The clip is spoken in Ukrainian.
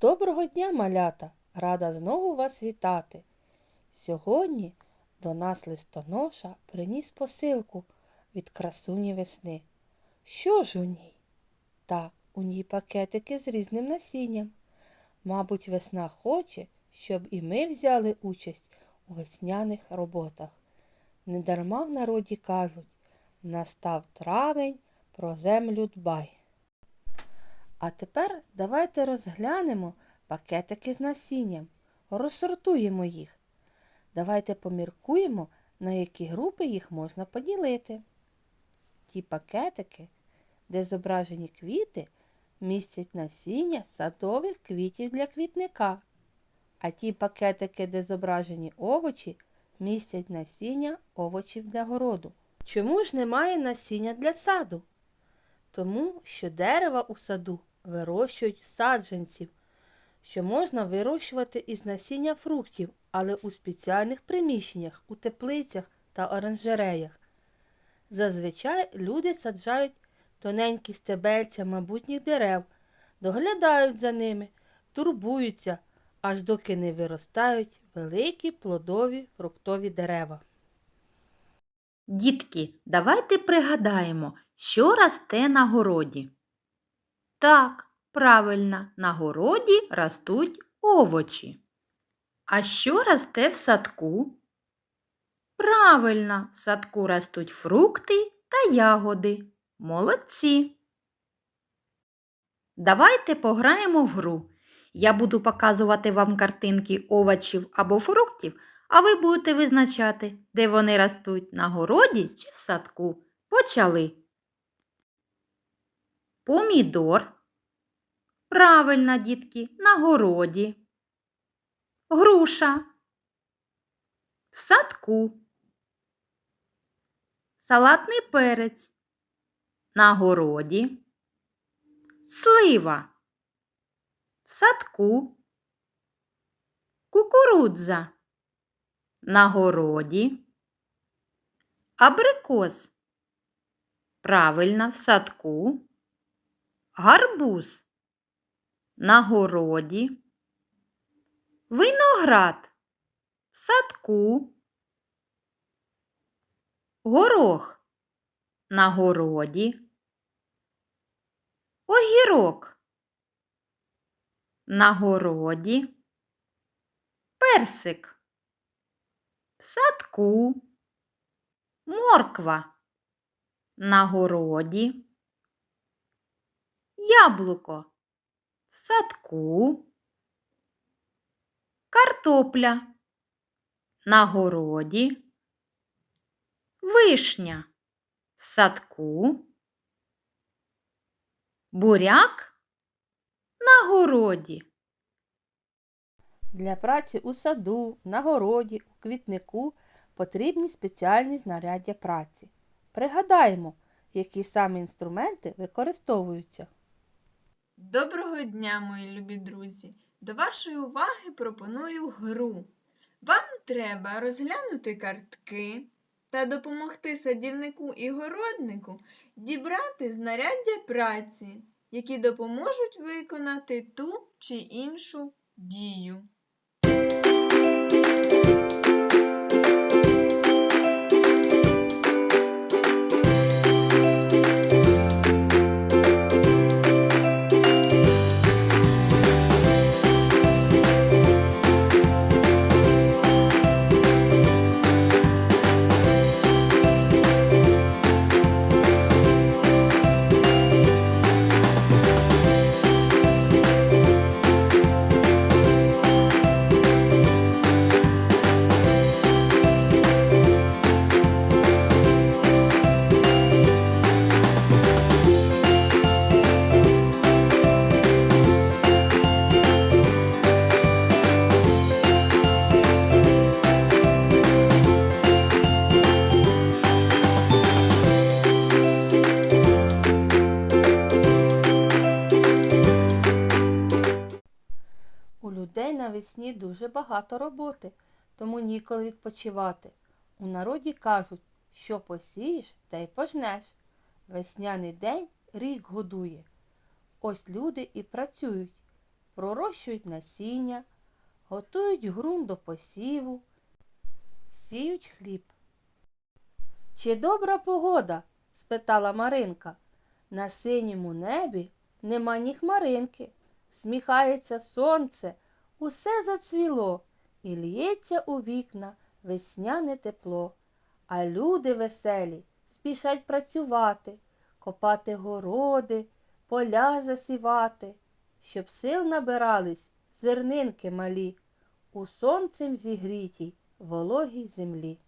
Доброго дня, малята! Рада знову вас вітати. Сьогодні до нас листоноша приніс посилку від красуні весни. Що ж у ній? Так, у ній пакетики з різним насінням. Мабуть, весна хоче, щоб і ми взяли участь у весняних роботах. Недарма в народі кажуть, настав травень, про землю дбай. А тепер давайте розглянемо пакетики з насінням, розсортуємо їх. Давайте поміркуємо, на які групи їх можна поділити. Ті пакетики, де зображені квіти, містять насіння садових квітів для квітника. А ті пакетики, де зображені овочі, містять насіння овочів для городу. Чому ж немає насіння для саду? Тому що дерева у саду вирощують саджанців, що можна вирощувати із насіння фруктів, але у спеціальних приміщеннях, у теплицях та оранжереях. Зазвичай люди саджають тоненькі стебельця майбутніх дерев, доглядають за ними, турбуються, аж доки не виростають великі плодові фруктові дерева. Дітки, давайте пригадаємо, що росте на городі. Так, правильно, на городі ростуть овочі. А що росте в садку? Правильно, в садку ростуть фрукти та ягоди. Молодці. Давайте пограємо в гру. Я буду показувати вам картинки овочів або фруктів, а ви будете визначати, де вони ростуть на городі чи в садку. Почали. Помідор. Правильно, дітки, на городі. Груша. В садку. Салатний перець. На городі. Слива. В садку. Кукурудза. На городі. Абрикос. Правильно, в садку. Гарбуз. На городі. Виноград. В садку. Горох. На городі. Огірок. На городі. Персик. В садку. Морква. На городі. Яблуко. В садку. Картопля. На городі. Вишня. В садку. Буряк. На городі. Для праці у саду, на городі, у квітнику потрібні спеціальні знаряддя праці. Пригадаємо, які саме інструменти використовуються. Доброго дня, мої любі друзі! До вашої уваги пропоную гру. Вам треба розглянути картки та допомогти садівнику і городнику дібрати знаряддя праці, які допоможуть виконати ту чи іншу дію. Людей навесні дуже багато роботи, тому ніколи відпочивати. У народі кажуть, що посієш, та й пожнеш. Весняний день рік годує. Ось люди і працюють. пророщують насіння, готують ґрунт до посіву, сіють хліб. Чи добра погода? спитала Маринка. На синьому небі нема ні хмаринки. Сміхається сонце, усе зацвіло, і лється у вікна весняне тепло. А люди веселі спішать працювати, копати городи, поля засівати, щоб сил набирались зернинки малі у сонцем зігрітій вологій землі.